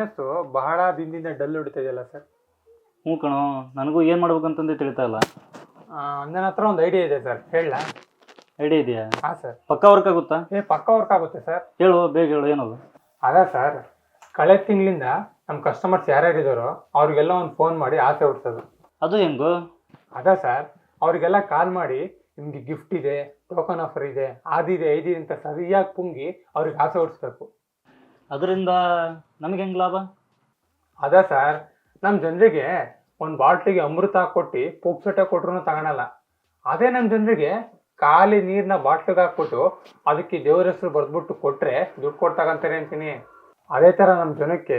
Business ಬಹಳ ದಿನದಿಂದ dull ಹೊಡಿತಿದೆಯಲ್ಲ sir? ಹ್ಞೂ ಕಣೋ ನನಗೂ ಏನು ಮಾಡ್ಬೇಕಂತಂದೇ ತಿಳಿತಾ ಇಲ್ಲ. ನನ್ನ ಹತ್ರ ಒಂದು ಐಡಿಯಾ ಇದೆ ಸರ್ ಹೇಳ ಐಡಿಯಾ ಇದೆಯಾ? ಹಾಂ ಸರ್. ಪಕ್ಕ ವರ್ಕ್ ಆಗುತ್ತಾ? ಏ ಪಕ್ಕ ವರ್ಕ್ ಆಗುತ್ತೆ ಸರ್. ಹೇಳು ಬೇಗ ಹೇಳು ಏನದು? ಅದೇ ಸರ್ ಕಳೆದ ತಿಂಗಳಿಂದ ನಮ್ಮ ಕಸ್ಟಮರ್ಸ್ ಯಾರ್ಯಾರಿದ್ದಾರೋ ಅವ್ರಿಗೆಲ್ಲ ಒಂದು ಫೋನ್ ಮಾಡಿ ಆಸೆ ಹುಡ್ಸೋದು ಅದು ಹೆಂಗು? ಅದೇ ಸರ್ ಅವರಿಗೆಲ್ಲ ಕಾಲ್ ಮಾಡಿ ನಿಮಗೆ ಗಿಫ್ಟ್ ಇದೆ ಟೋಕನ್ ಆಫರ್ ಇದೆ ಅದಿದೆ ಇದಿದೆ ಅಂತ ಸರಿಯಾಗಿ ಪುಂಗಿ ಅವ್ರಿಗೆ ಆಸೆ ಹುಡ್ಸ್ಬೇಕು ಅದರಿಂದ ನಮ್ಗೆ ಹೆಂಗ್ ಲಾಭ? ಅದೇ ಸರ್ ನಮ್ಮ ಜನರಿಗೆ ಒಂದು ಬಾಟ್ಲಿಗೆ ಅಮೃತ ಕೊಟ್ಟು ಪುಕ್ಸಟೆ ಕೊಟ್ರು ತಗೊಳಲ್ಲ. ಅದೇ ನಮ್ಮ ಜನರಿಗೆ ಖಾಲಿ ನೀರನ್ನ ಬಾಟ್ಲಿಗೆ ಹಾಕ್ಬಿಟ್ಟು ಅದಕ್ಕೆ ದೇವ್ರ ಹೆಸರು ಬರೆದ್ಬಿಟ್ಟು ಕೊಟ್ಟರೆ ದುಡ್ಡು ಕೊಟ್ಟು ತಗೊಂತಾರೆ ಅಂತೀನಿ. ಅದೇ ಥರ ನಮ್ಮ ಜನಕ್ಕೆ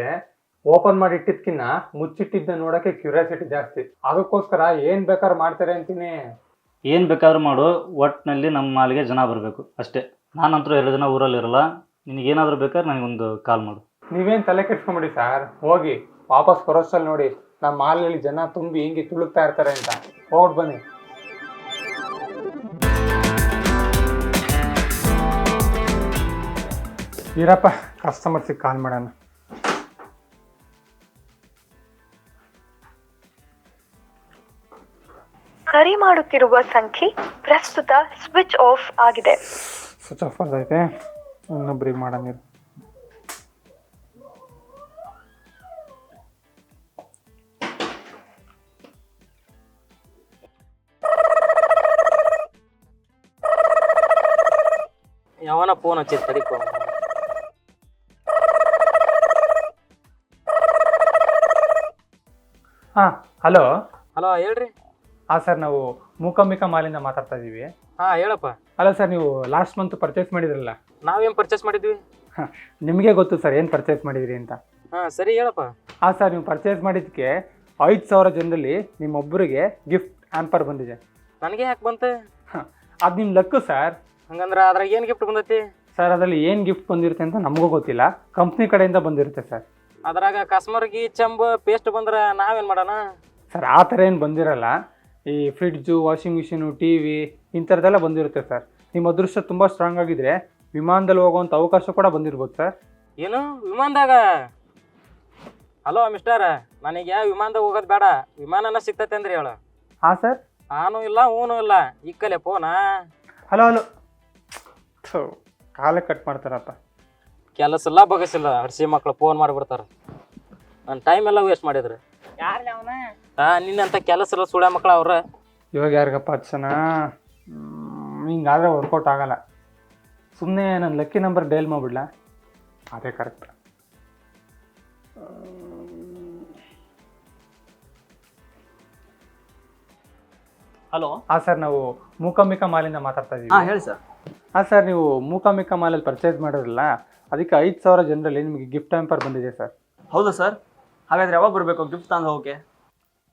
ಓಪನ್ ಮಾಡಿ ಇಟ್ಟಿದ್ಕಿನ್ನ ಮುಚ್ಚಿಟ್ಟಿದ್ದ ನೋಡೋಕ್ಕೆ ಕ್ಯೂರಿಯಾಸಿಟಿ ಜಾಸ್ತಿ. ಅದಕ್ಕೋಸ್ಕರ ಏನು ಬೇಕಾದ್ರೂ ಮಾಡ್ತಾರೆ ಅಂತೀನಿ. ಏನು ಬೇಕಾದ್ರೂ ಮಾಡು ಒಟ್ಟಿನಲ್ಲಿ ನಮ್ಮ ಮಾಲಿಗೆ ಜನ ಬರಬೇಕು ಅಷ್ಟೇ. ನಾನಂತರೂ ಎರಡು ದಿನ ಊರಲ್ಲಿ ಇರಲ್ಲ ನಿನಗೇನಾದರೂ ಬೇಕಾದ್ರೆ ನನಗೊಂದು ಕಾಲ್ ಮಾಡು. ನೀವೇನು ತಲೆ ಕೆಡ್ಸ್ಕೊಂಬಿಡಿ ಸರ್. ಹೋಗಿ ವಾಪಸ್ ಬರೋಷ್ಟಲ್ಲಿ ನೋಡಿ. ನಮ್ಮ ಮಾಲಲ್ಲಿ ಜನ ತುಂಬಿ ಹಿಂಗೆ ತುಳುಕ್ತಾ ಇರ್ತಾರೆ ಅಂತ. ಹೋಗಿ ಬನ್ನಿ. ಇರಪ್ಪ ಕಸ್ಟಮರ್ಸಿಗೆ ಕಾಲ್ ಮಾಡೋಣ. ಕರೆ ಮಾಡುತ್ತಿರುವ ಸಂಖ್ಯೆ ಪ್ರಸ್ತುತ ಸ್ವಿಚ್ ಆಫ್ ಆಗಿದೆ. ಸ್ವಿಚ್ ಆಫ್ ಐತೆ ಇನ್ನೊಬ್ರಿಗೆ ಮಾಡಂಗಿಲ್ಲ. ಯಾವನ ಫೋನ್ ಹಚ್ಚಿದ್ ಫೋನ್ ಹಾ ಹಲೋ. ಹಲೋ ಹೇಳ್ರಿ. ಹಾ ಸರ್ ನಾವು ಮೂಕಾಂಬಿಕಾ ಮಾಲಿಂದ ಮಾತಾಡ್ತಾ ಇದೀವಿ. ಹಾ ಹೇಳಪ್ಪ. ಅಲ್ಲ ಸರ್ ನೀವು ಲಾಸ್ಟ್ ಮಂತ್ ಪರ್ಚೇಸ್ ಮಾಡಿದ್ರಲ್ಲ? ನಾವೇನ್ ಪರ್ಚೇಸ್ ಮಾಡಿದ್ವಿ? ನಿಮಗೆ ಗೊತ್ತು ಸರ್ ಏನು ಪರ್ಚೇಸ್ ಮಾಡಿದ್ರಿ ಅಂತ. ಹಾ ಸರಿ ಹೇಳಪ್ಪ. ಹಾಂ ಸರ್ ನೀವು ಪರ್ಚೇಸ್ ಮಾಡಿದ್ದಕ್ಕೆ ಐದು ಸಾವಿರ ಜನರಲ್ಲಿ ನಿಮ್ಮೊಬ್ಬರಿಗೆ ಗಿಫ್ಟ್ ಆ್ಯಂಪರ್ ಬಂದಿದೆ. ನನಗೆ ಯಾಕೆ ಬಂತು? ಅದು ನಿಮ್ಮ ಲಕ್ಕು ಸರ್. ಹಂಗಂದ್ರೆ ಅದ್ರಾಗ ಏನು ಗಿಫ್ಟ್ ಬಂದೈತಿ? ಸರ್ ಅದರಲ್ಲಿ ಏನು ಗಿಫ್ಟ್ ಬಂದಿರುತ್ತೆ ಅಂತ ನಮಗೂ ಗೊತ್ತಿಲ್ಲ. ಕಂಪ್ನಿ ಕಡೆಯಿಂದ ಬಂದಿರುತ್ತೆ ಸರ್. ಅದ್ರಾಗ ಕಸ್ಮರ್ಗಿ ಚಂಬ ಪೇಸ್ಟ್ ಬಂದ್ರೆ ನಾವೇನ್ ಮಾಡೋಣ? ಸರ್ ಆ ಥರ ಏನು ಬಂದಿರಲ್ಲ. ಈ fridge washing machine T V ಇಂಥರದ್ದೆಲ್ಲ ಬಂದಿರುತ್ತೆ ಸರ್. ನಿಮ್ಮ ಅದೃಷ್ಟ ತುಂಬ ಸ್ಟ್ರಾಂಗ್ ಆಗಿದ್ರೆ ವಿಮಾನದಲ್ಲಿ ಹೋಗುವಂಥ ಅವಕಾಶ ಕೂಡ ಬಂದಿರ್ಬೋದು ಸರ್. ಏನು? ವಿಮಾನದಾಗ? ಹಲೋ ಮಿಸ್ಟರ್ ನನಗೆ ವಿಮಾನದಾಗ ಹೋಗೋದು ಬೇಡ. ವಿಮಾನನ ಸಿಗ್ತೈತೆ ಅಂದ್ರಿ ಹೇಳು ಹಾಂ ಸರ್ ನಾನು ಇಲ್ಲ ಹೂನು ಇಲ್ಲ. ಇಕ್ಕಲೆ ಫೋನ ಹಲೋ ಹಲೋ ಥು, ಕಾಲೇ ಕಟ್ ಮಾಡ್ತಾರಪ್ಪ. ಕೆಲಸ ಇಲ್ಲ ಬಗಸಿಲ್ಲ ಹಡ್ಸಿ ಮಕ್ಳು ಫೋನ್ ಮಾಡಿಬಿಡ್ತಾರೆ. ನನ್ನ ಟೈಮ್ ಎಲ್ಲ ವೇಸ್ಟ್ ಮಾಡಿದ್ರು. ಹಾಂ ನಿನ್ನಂತ ಕೆಲಸ ಇಲ್ಲ ಸುಳ್ಯ ಮಕ್ಳು ಅವ್ರ. ಇವಾಗ ಯಾರಿಗಪ್ಪ ಹಚ್ಚನ? ಹಿಂಗಾದ್ರೆ ವರ್ಕೌಟ್ ಆಗಲ್ಲ. ಸುಮ್ಮನೆ ನನ್ನ ಲಕ್ಕಿ ನಂಬರ್ ಡೈಲ್ ಮಾಡಿಬಿಡ್ಲಾ? ಅದೇ ಕರೆಕ್ಟ್ ಹಲೋ ಹಾಂ ಸರ್ ನಾವು ಮೂಕಾಂಬಿಕಾ ಮಾಲಿಂದ ಮಾತಾಡ್ತಾ ಹಾಂ ಇದ್ದೀವಿ ಹೇಳಿ ಸರ್ ಹಾಂ ಸರ್ ನೀವು ಮೂಕಾಂಬಿಕಾ ಮಾಲಲ್ಲಿ ಪರ್ಚೇಸ್ ಮಾಡಿದ್ರಲ್ಲ ಅದಕ್ಕೆ ಐದು ಸಾವಿರ ಜನರಲ್ಲಿ ನಿಮಗೆ ಗಿಫ್ಟ್ ಹ್ಯಾಂಪರ್ ಬಂದಿದೆ ಸರ್ ಹೌದಾ ಸರ್ ಹಾಗಾದ್ರೆ ಯಾವಾಗ ಬರಬೇಕು ಗಿಫ್ಟ್ ತಂದು ಹೋಗಕ್ಕೆ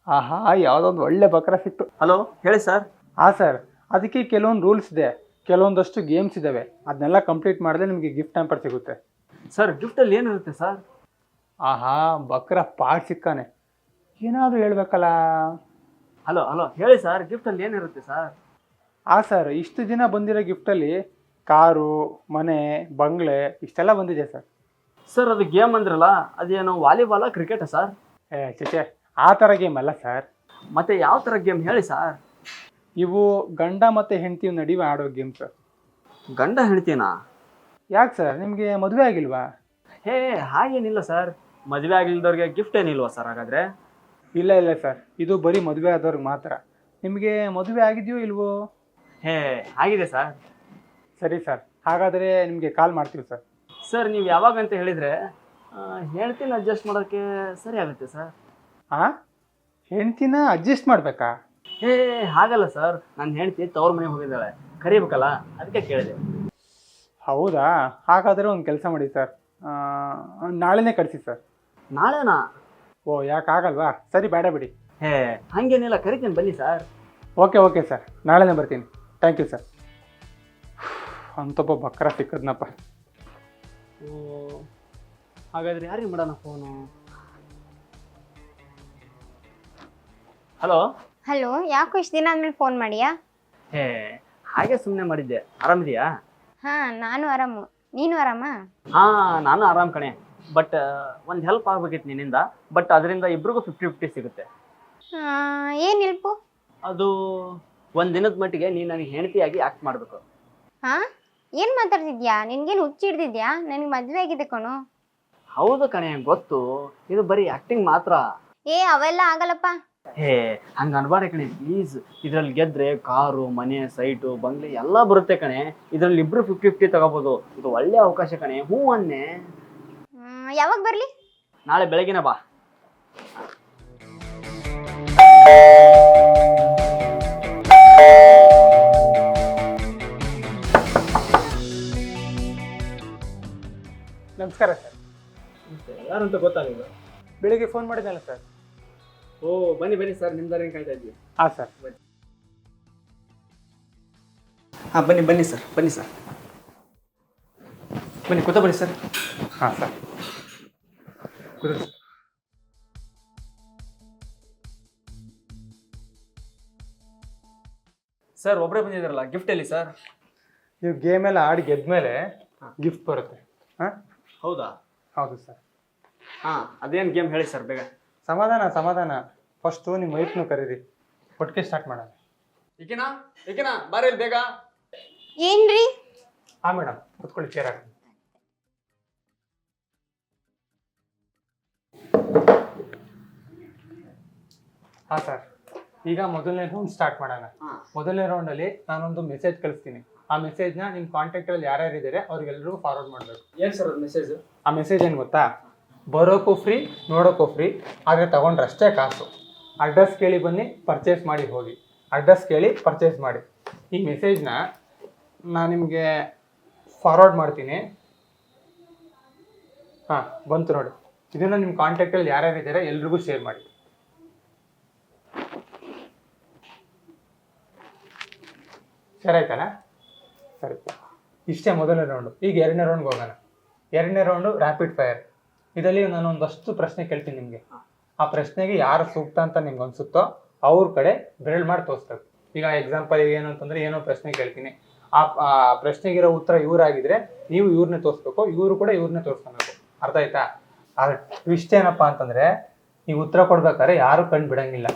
ಆಹಾ ಯಾವುದೊಂದು ಒಳ್ಳೆ ಬಕ್ರ ಸಿಕ್ತು. ಹಲೋ ಹೇಳಿ ಸರ್ ಹಾಂ ಸರ್ ಅದಕ್ಕೆ ಕೆಲವೊಂದು ರೂಲ್ಸ್ ಇದೆ. ಕೆಲವೊಂದಷ್ಟು ಗೇಮ್ಸ್ ಇದ್ದಾವೆ ಅದನ್ನೆಲ್ಲ ಕಂಪ್ಲೀಟ್ ಮಾಡಿದ್ರೆ ನಿಮಗೆ ಗಿಫ್ಟ್ ಹ್ಯಾಂಪರ್ ಸಿಗುತ್ತೆ. ಸರ್ ಗಿಫ್ಟಲ್ಲಿ ಏನಿರುತ್ತೆ ಸರ್ ಆಹಾ ಬಕ್ರ ಪಾಡ್ ಸಿಕ್ಕಾನೆ. ಏನಾದರೂ ಹೇಳ್ಬೇಕಲ್ಲ? ಹಲೋ ಹಲೋ ಹೇಳಿ ಸರ್ ಗಿಫ್ಟಲ್ಲಿ ಏನಿರುತ್ತೆ ಸರ್ ಆ ಸರ್ ಇಷ್ಟು ದಿನ ಬಂದಿರೋ ಗಿಫ್ಟಲ್ಲಿ ಕಾರು ಮನೆ ಬಂಗ್ಲೆ ಇಷ್ಟೆಲ್ಲ ಬಂದಿದೆ ಸರ್ ಸರ್ ಅದು ಗೇಮ್ ಅಂದ್ರಲ್ಲ ಅದೇನು ವಾಲಿಬಾಲ ಕ್ರಿಕೆಟಾ ಸರ್ ಏ ಚೇಚೆ ಆ ಥರ ಗೇಮ್ ಅಲ್ಲ ಸರ್ ಮತ್ತೆ ಯಾವ ಥರ ಗೇಮ್ ಹೇಳಿ ಸರ್ ಇವು ಗಂಡ ಮತ್ತು ಹೆಂಡತಿ ನಡುವೆ ಆಡೋ ಗೇಮ್ ಸರ್. ಗಂಡ ಹೆಂಡತಿನಾ ಯಾಕೆ ಸರ್? ನಿಮಗೆ ಮದುವೆ ಆಗಿಲ್ವಾ? ಹೇ ಹಾಗೇನಿಲ್ಲ ಸರ್. ಮದುವೆ ಆಗಿಲ್ದವ್ರಿಗೆ ಗಿಫ್ಟ್ ಏನಿಲ್ವಾ ಸರ್ ಹಾಗಾದ್ರೆ? ಇಲ್ಲ ಇಲ್ಲ ಸರ್. ಇದು ಬರೀ ಮದುವೆ ಆದವ್ರಿಗೆ ಮಾತ್ರ. ನಿಮಗೆ ಮದುವೆ ಆಗಿದೆಯೋ ಇಲ್ವೋ? ಹೇ ಆಗಿದೆ ಸರ್. ಸರಿ ಸರ್. ಹಾಗಾದರೆ ನಿಮಗೆ ಕಾಲ್ ಮಾಡ್ತೀವಿ ಸರ್. ಸರ್ ನೀವು ಯಾವಾಗ ಅಂತ ಹೇಳಿದರೆ ಹೇಳ್ತೀನಿ ಅಡ್ಜಸ್ಟ್ ಮಾಡೋಕ್ಕೆ ಸರಿ ಆಗುತ್ತೆ ಸರ್. ಹಾಂ ಹೆಂಡ್ತಿನ ಅಡ್ಜಸ್ಟ್ ಮಾಡಬೇಕಾ? ಹೇ ಹಾಗಲ್ಲ ಸರ್. ನನ್ನ ಹೆಂಡತಿ ತವ್ರ ಮನೆಗೆ ಹೋಗಿದ್ದಾಳೆ. ಕರಿಬೇಕಲ್ಲ? ಅದಕ್ಕೆ ಕೇಳಿದೆ. ಹೌದಾ? ಹಾಗಾದರೆ ಒಂದು ಕೆಲಸ ಮಾಡಿ ಸರ್. ನಾಳೆನೇ ಕಳಿಸಿ ಸರ್. ನಾಳೆನಾ? ಓ ಯಾಕೆ ಆಗಲ್ವಾ? ಸರಿ ಬೇಡ ಬಿಡಿ. ಹೇ ಹಂಗೇನಿಲ್ಲ. ಕರಿತೀನಿ ಬನ್ನಿ ಸರ್. Okay okay sir. ನಾಳೆನೇ ಬರ್ತೀನಿ. Thank you sir. ಅಂತೊಬ್ಬ ಬಕ್ರ ಸಿಕ್ಕದ್ನಪ್ಪ. ಓ, ಹಾಗಾದ್ರೆ ಯಾರಿಗೆ ಮಾಡೋಣ ಫೋನು? ಹಲೋ? ಹಲೋ ಯಾಕೋ ಇಷ್ಟು ದಿನ ಆದ್ಮೇಲೆ ಫೋನ್ ಮಾಡಿಯಾ? ಹೇ ಹಾಗೆ ಸುಮ್ಮನೆ ಮಾಡಿದ್ದೆ. ಆರಾಮಿದೆಯಾ ಹಾ ನಾನು ಆರಾಮು. ನೀನು ಆರಾಮ? ಹಾ ನಾನು ಆರಾಮ್ ಕಣೆ. ಬಟ್ ಒಂದು ಹೆಲ್ಪ್ ಆಗ್ಬೇಕಿತ್ತು ನಿನ್ನಿಂದ. ಬಟ್ ಅದರಿಂದ ಇಬ್ರಿಗೂ ಫಿಫ್ಟಿ ಫಿಫ್ಟಿ ಸಿಗುತ್ತೆ ಏನು ಹೆಲ್ಪ್ ಅದು ಒಂದು ದಿನದ ಮಟ್ಟಿಗೆ ನೀನು ನನಗೆ ಹೆಂಡತಿಯಾಗಿ ಆಕ್ಟ್ ಮಾಡಬೇಕು. ಹಾ? ಏನು ಮಾತಾಡ್ತಿದ್ಯಾ? ನಿನ್ಗೇನು ಹುಚ್ಚಿ ಹಿಡ್ದಿದ್ಯಾ? ನನಗೆ ಮದುವೆ ಆಗಿದೆ ಕಣೋ. ಹೌದು ಕಣೆ ಗೊತ್ತು. ಇದು ಬರೀ ಆಕ್ಟಿಂಗ್ ಮಾತ್ರ. ಏ ಅವೆಲ್ಲ ಆಗಲ್ಲಪ್ಪ. ಹೇ ಹಂಗ ಅನ್ಬಾರ ಕಣೆ. ಪ್ಲೀಸ್ ಇದ್ರಲ್ಲಿ ಗೆದ್ರೆ ಕಾರು ಮನೆ ಸೈಟು ಬಂಗ್ಲೆ ಎಲ್ಲ ಬರುತ್ತೆ ಕಣೆ. ಇದ್ರಲ್ಲಿ ಇಬ್ರು ಫಿಫ್ಟಿ ಫಿಫ್ಟಿ ತಗೋಬಹುದು ಇದು ಒಳ್ಳೆ ಅವಕಾಶ ಕಣೆ. ಹ್ಞೂ ಅನ್ನೆ ಹ್ಮ್, ಯಾವಾಗ ಬರಲಿ? ನಾಳೆ ಬೆಳಗಿನ ಬಾ. ನಮಸ್ಕಾರ ಸರ್. ಯಾರಂತ ಗೊತ್ತಾಗಿಲ್ಲ ಬೆಳಿಗ್ಗೆ ಫೋನ್ ಮಾಡಿದ್ನಲ್ಲ ಸರ್? ಓ ಬನ್ನಿ ಬನ್ನಿ ಸರ್ ನಿಮ್ದಾರೇನು ಕಾಯ್ತಾ ಇದ್ವಿ ಹಾಂ ಸರ್. ಹಾಂ ಬನ್ನಿ ಬನ್ನಿ ಸರ್ ಬನ್ನಿ ಸರ್. ಬನ್ನಿ ಕೂತ ಬನ್ನಿ ಸರ್. ಹಾಂ ಸರ್. ಕೂತ ಸರ್. ಒಬ್ಬರೇ ಬಂದಿದ್ದಾರಲ್ಲ ಗಿಫ್ಟ್ ಎಲ್ಲಿ ಸರ್? ನೀವು ಗೇಮ್ ಎಲ್ಲ ಆಡಿ ಗೆದ್ಮೇಲೆ ಗಿಫ್ಟ್ ಬರುತ್ತೆ. ಹಾಂ? ಹೌದಾ? ಹೌದು ಸರ್. ಹಾಂ ಅದೇನು ಗೇಮ್ ಹೇಳಿ ಸರ್ ಬೇಗ. ಸಮಾಧಾನ ಸಮಾಧಾನ. ಫಸ್ಟು ನಿಮ್ಮ ವೈಫ್ನು ಕರೀರಿ. ಒಟ್ಟಿಗೆ ಸ್ಟಾರ್ಟ್ ಮಾಡೋಣ. ಈಕೆನಾ? ಈಕೆನಾ? ಬಾರಿ ಬೇಗ. ಏನ್ರಿ? ಹಾಂ ಮೇಡಮ್ ಕುತ್ಕೊಳ್ಳಿ ಚೇರ್ ಹಾಕಿ ಹಾಂ ಸರ್ ಈಗ ಮೊದಲನೇ ರೌಂಡ್ ಸ್ಟಾರ್ಟ್ ಮಾಡೋಣ. ಮೊದಲನೇ ರೌಂಡಲ್ಲಿ ನಾನೊಂದು ಮೆಸೇಜ್ ಕಳಿಸ್ತೀನಿ. ಆ ಮೆಸೇಜ್ನ ನಿಮ್ಮ ಕಾಂಟ್ಯಾಕ್ಟಲ್ಲಿ ಯಾರ್ಯಾರು ಇದ್ದಾರೆ ಅವ್ರಿಗೆಲ್ಲರಿಗೂ ಫಾರ್ವರ್ಡ್ ಮಾಡಬೇಕು. ಏನು ಸರ್ ಅದು ಮೆಸೇಜ್ ಆ ಮೆಸೇಜ್ ಏನು ಗೊತ್ತಾ? ಬರೋಕ್ಕೂ ಫ್ರೀ ನೋಡೋಕ್ಕೂ ಫ್ರೀ ಆದರೆ ತಗೊಂಡ್ರೆ ಅಷ್ಟೇ ಕಾಸು. ಅಡ್ರೆಸ್ ಕೇಳಿ ಬನ್ನಿ ಪರ್ಚೇಸ್ ಮಾಡಿ ಹೋಗಿ. ಅಡ್ರೆಸ್ ಕೇಳಿ ಪರ್ಚೇಸ್ ಮಾಡಿ. ಈ ಮೆಸೇಜ್ನ ನಾನು ನಿಮಗೆ ಫಾರ್ವರ್ಡ್ ಮಾಡ್ತೀನಿ. ಹಾಂ, ಬಂತು ನೋಡಿ. ಇದನ್ನು ನಿಮ್ಮ ಕಾಂಟ್ಯಾಕ್ಟಲ್ಲಿ ಯಾರ್ಯಾರು ಇದ್ದಾರೆ ಎಲ್ರಿಗೂ ಶೇರ್ ಮಾಡಿ. ಸರಿ ಆಯ್ತಲ್ಲ? ಸರಿ. ಇಷ್ಟೇ ಮೊದಲನೇ ರೌಂಡು ಈಗ ಎರಡನೇ ರೌಂಡ್ಗೆ ಹೋಗೋಣ. ಎರಡನೇ ರೌಂಡು ರ್ಯಾಪಿಡ್ ಫೈರ್ ಇದರಲ್ಲಿ ನಾನು ಒಂದಷ್ಟು ಪ್ರಶ್ನೆ ಕೇಳ್ತೀನಿ ನಿಮಗೆ. ಆ ಪ್ರಶ್ನೆಗೆ ಯಾರು ಸೂಕ್ತ ಅಂತ ನಿಮ್ಗೆ ಅನ್ಸುತ್ತೋ ಅವ್ರ ಕಡೆ ಬೆರಳು ಮಾಡಿ ತೋರಿಸ್ಬೇಕು. ಈಗ ಎಕ್ಸಾಂಪಲ್ ಏನು ಅಂತಂದ್ರೆ ಏನೋ ಪ್ರಶ್ನೆ ಕೇಳ್ತೀನಿ. ಆ ಪ್ರಶ್ನೆಗಿರೋ ಉತ್ತರ ಇವರಾಗಿದ್ರೆ ನೀವು ಇವ್ರನ್ನೇ ತೋರಿಸ್ಬೇಕು ಇವರು ಕೂಡ ಇವ್ರನ್ನೇ ತೋರಿಸ್ಕೊಬೇಕು. ಅರ್ಥ ಆಯ್ತಾ? ಆದ್ರೆ ಟ್ವಿಸ್ಟ್ ಏನಪ್ಪಾ ಅಂತಂದ್ರೆ ನೀವು ಉತ್ತರ ಕೊಡ್ಬೇಕಾದ್ರೆ ಯಾರು ಕಣ್ ಬಿಡಂಗಿಲ್ಲ.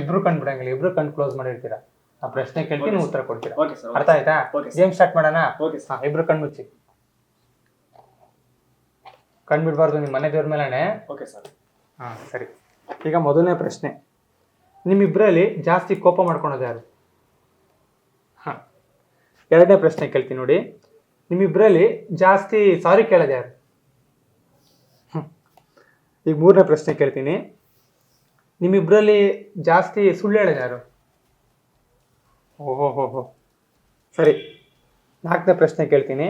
ಇಬ್ರು ಕಣ್ ಬಿಡಂಗಿಲ್ಲ ಇಬ್ರು ಕಣ್ ಕ್ಲೋಸ್ ಮಾಡಿರ್ತೀರಾ. ಆ ಪ್ರಶ್ನೆ ಕೇಳ್ತೀನಿ ನೀವು ಉತ್ತರ ಕೊಡ್ತೀರಾ. ಅರ್ಥ ಆಯ್ತಾ? ಗೇಮ್ ಸ್ಟಾರ್ಟ್ ಮಾಡೋಣ? ಇಬ್ರು ಕಣ್ ಬಿಡಬಾರ್ದು ನಿಮ್ಮ ಮನೆ ದೇವ್ರ ಮೇಲೆ ಓಕೆ ಸರ್ ಹಾಂ ಸರಿ. ಈಗ ಮೊದಲನೇ ಪ್ರಶ್ನೆ. ನಿಮ್ಮಿಬ್ಬರಲ್ಲಿ ಜಾಸ್ತಿ ಕೋಪ ಮಾಡ್ಕೊಳೋದು ಯಾರು? ಹಾಂ. ಎರಡನೇ ಪ್ರಶ್ನೆ ಕೇಳ್ತೀನಿ ನೋಡಿ. ನಿಮ್ಮಿಬ್ಬರಲ್ಲಿ ಜಾಸ್ತಿ ಸಾರಿ ಕೇಳೋದು ಯಾರು. ಈಗ ಮೂರನೇ ಪ್ರಶ್ನೆ ಕೇಳ್ತೀನಿ. ನಿಮ್ಮಿಬ್ಬರಲ್ಲಿ ಜಾಸ್ತಿ ಸುಳ್ಳು ಹೇಳೋದು ಯಾರು? ಓಹೋ ಹೋ ಹೋ. ಸರಿ. ನಾಲ್ಕನೇ ಪ್ರಶ್ನೆ ಕೇಳ್ತೀನಿ.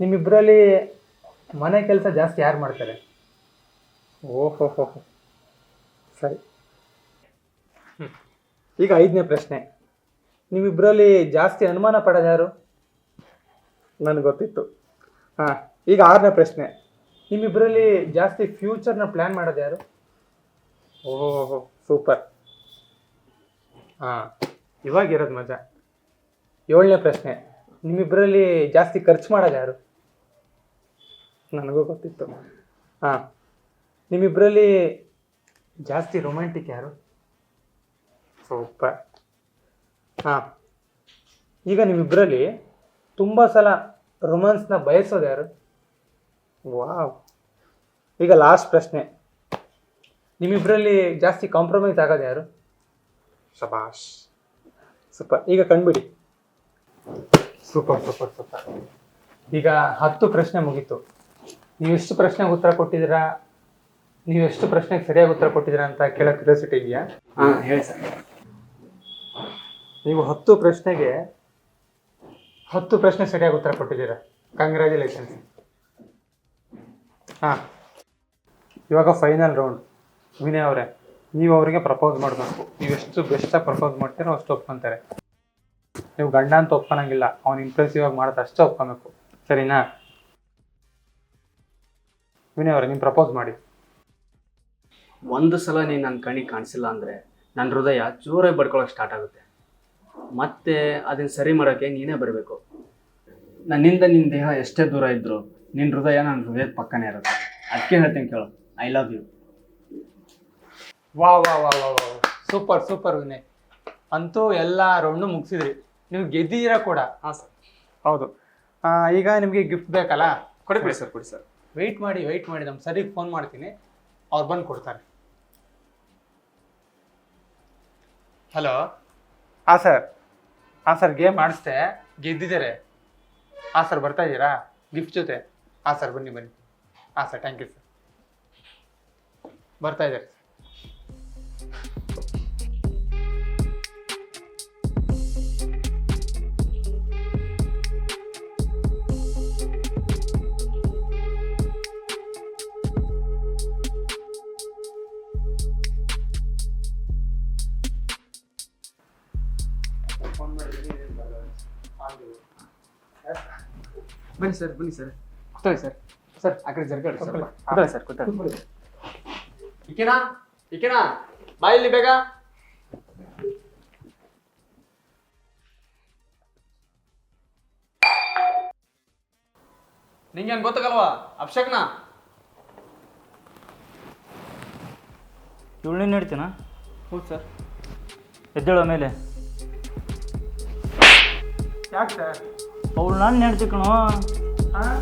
ನಿಮ್ಮಿಬ್ಬರಲ್ಲಿ ಮನೆ ಕೆಲಸ ಜಾಸ್ತಿ ಯಾರು ಮಾಡ್ತಾರೆ? ಓಹೋ ಹೋ. ಸರಿ. ಈಗ ಐದನೇ ಪ್ರಶ್ನೆ. ನಿಮ್ಮಿಬ್ಬರಲ್ಲಿ ಜಾಸ್ತಿ ಅನುಮಾನ ಪಡೋದು ಯಾರು? ನನಗೆ ಗೊತ್ತಿತ್ತು. ಹಾಂ ಈಗ ಆರನೇ ಪ್ರಶ್ನೆ. ನಿಮ್ಮಿಬ್ಬರಲ್ಲಿ ಜಾಸ್ತಿ ಫ್ಯೂಚರ್ನ ಪ್ಲ್ಯಾನ್ ಮಾಡೋದು ಯಾರು? ಓಹೋ ಸೂಪರ್. ಹಾಂ ಇವಾಗಿರೋದು ಮಜಾ. ಏಳನೇ ಪ್ರಶ್ನೆ. ನಿಮ್ಮಿಬ್ಬರಲ್ಲಿ ಜಾಸ್ತಿ ಖರ್ಚು ಮಾಡೋದು ಯಾರು? ನನಗೂ ಗೊತ್ತಿತ್ತು. ಹಾಂ ನಿಮ್ಮಿಬ್ಬರಲ್ಲಿ ಜಾಸ್ತಿ ರೊಮ್ಯಾಂಟಿಕ್ ಯಾರು? ಸೂಪರ್. ಹಾಂ ಈಗ ನಿಮ್ಮಿಬ್ಬರಲ್ಲಿ ತುಂಬ ಸಲ ರೊಮ್ಯಾನ್ಸ್ನ ಬಯಸೋದು ಯಾರು? ವಾವ್. ಈಗ ಲಾಸ್ಟ್ ಪ್ರಶ್ನೆ. ನಿಮ್ಮಿಬ್ಬರಲ್ಲಿ ಜಾಸ್ತಿ ಕಾಂಪ್ರಮೈಸ್ ಆಗೋದು ಯಾರು? ಶಬಾಷ್ ಸೂಪರ್. ಈಗ ಕಂಡುಬಿಡಿ. Super super super. ಈಗ ಹತ್ತು ಪ್ರಶ್ನೆ ಮುಗೀತು. ನೀವೆಷ್ಟು ಪ್ರಶ್ನೆಗೆ ಉತ್ತರ ಕೊಟ್ಟಿದ್ದೀರಾ? ಎಷ್ಟು ಪ್ರಶ್ನೆಗೆ ಸರಿಯಾಗಿ ಉತ್ತರ ಕೊಟ್ಟಿದ್ದೀರಾ ಅಂತ ಕೇಳೋ ಕ್ಯೂರಿಯಾಸಿಟಿ ಇದೆಯಾ? ಹಾಂ ಹೇಳಿ ಸರ್. ನೀವು ಹತ್ತು ಪ್ರಶ್ನೆಗೆ ಹತ್ತು ಪ್ರಶ್ನೆ ಸರಿಯಾಗಿ ಉತ್ತರ ಕೊಟ್ಟಿದ್ದೀರಾ? ಕಂಗ್ರ್ಯಾಚುಲೇಷನ್ಸ್ ಹಾಂ. ಇವಾಗ ಫೈನಲ್ ರೌಂಡ್ ವಿನಯ್ ಅವರೇ ನೀವು ಅವರಿಗೆ ಪ್ರಪೋಸ್ ಮಾಡಬೇಕು. ನೀವು ಎಷ್ಟು ಬೆಸ್ಟಾಗಿ ಪ್ರಪೋಸ್ ಮಾಡ್ತೀರೋ ಅಷ್ಟು ಒಪ್ಕೊಂತಾರೆ. ನೀವು ಗಂಡ ಅಂತ ಒಪ್ಕೊಳಂಗಿಲ್ಲ. ಅವ್ನು ಇಂಪ್ರೆಸಿವ್ ಆಗಿ ಮಾಡೋದು ಅಷ್ಟೇ ಒಪ್ಕೊಬೇಕು. ಸರಿನಾ? ವಿನಯ್ ಅವರೇ ನೀವು ಪ್ರಪೋಸ್ ಮಾಡಿ. ಒಂದು ಸಲ ನೀನು ನನ್ನ ಕಣ್ಣಿಗೆ ಕಾಣಿಸಿಲ್ಲ ಅಂದರೆ ನನ್ನ ಹೃದಯ ಜೋರಾಗಿ ಬಡ್ಕೊಳಕ್ಕೆ ಸ್ಟಾರ್ಟ್ ಆಗುತ್ತೆ. ಮತ್ತೆ ಅದನ್ನ ಸರಿ ಮಾಡೋಕ್ಕೆ ನೀನೇ ಬರಬೇಕು. ನನ್ನಿಂದ ನಿನ್ನ ದೇಹ ಎಷ್ಟೇ ದೂರ ಇದ್ದರೂ ನಿನ್ನ ಹೃದಯ ನನ್ನ ಹೃದಯದ ಪಕ್ಕನೇ ಇರುತ್ತೆ. ಅದಕ್ಕೆ ಹೇಳ್ತೀನಿ ಕೇಳು ಐ ಲವ್ ಯು ವಾ ವಾ ವಾ ವಾ ವಾ ಸೂಪರ್ ಸೂಪರ್ ವಿನಯ್. ಅಂತೂ ಎಲ್ಲ ರೌಂಡು ಮುಗಿಸಿದ್ರಿ. ನೀವು ಗೆದ್ದಿದ್ದೀರಾ ಕೂಡ? ಹಾಂ ಸರ್. ಹೌದು. ಆ, ಈಗ ನಿಮಗೆ ಗಿಫ್ಟ್ ಬೇಕಲ್ಲ? ಕೊಡಿ ಕೊಡಿ ಸರ್ ಕೊಡಿ ಸರ್. ವೆಯ್ಟ್ ಮಾಡಿ ವೆಯ್ಟ್ ಮಾಡಿ ನಮ್ಮ ಸರಿಗೆ ಫೋನ್ ಮಾಡ್ತೀನಿ. ಅವ್ರು ಬಂದು ಕೊಡ್ತಾರೆ. ಹಲೋ ಹಾಂ ಸರ್ ಹಾಂ ಸರ್ ಗೇಮ್ ಆಡಿಸ್ದೆ. ಗೆದ್ದಿದ್ದಾರೆ. ಹಾಂ ಸರ್ ಬರ್ತಾ ಇದ್ದೀರಾ? ಗಿಫ್ಟ್ ಜೊತೆ. ಹಾಂ ಸರ್ ಬನ್ನಿ ಬನ್ನಿ. ಹಾಂ ಸರ್ ಥ್ಯಾಂಕ್ ಯು ಸರ್ ಬರ್ತಾ ಇದ್ದಾರೆ. ಬನ್ನಿ ಸರ್ ಬನ್ನಿ ಸರ್. ಕೂತ್ಕೊಳ್ಳಿ ಸರ್. ಸರ್ ಆ ಕಡೆ ಜರ್ಗಡಿ ಸರ್. ಕೂತ್ಕೊಳ್ಳಿ. ಸರ್ ಕೂತ್ಕೊಳ್ಳಿ. ಇಕೆನಾ ಇಕೆನಾ ಬಾ ಇಲ್ಲಿ ಬೇಗ. ನಿಂಗೇನು ಗೊತ್ತಾಗಲ್ವಾ ಅಭಿಷೇಕ್ನಾ? ಇವಳನ್ನ ಹೇಳ್ತೀನ? ಹೌದು ಸರ್. ಎದ್ದೇಳೋ ಮೇಲೆ ಯಾಕೆ ಸರ್? ಅವಳು ನಾನು ನೆಡ್ತಿ ಕಣೋ ಹಾಂ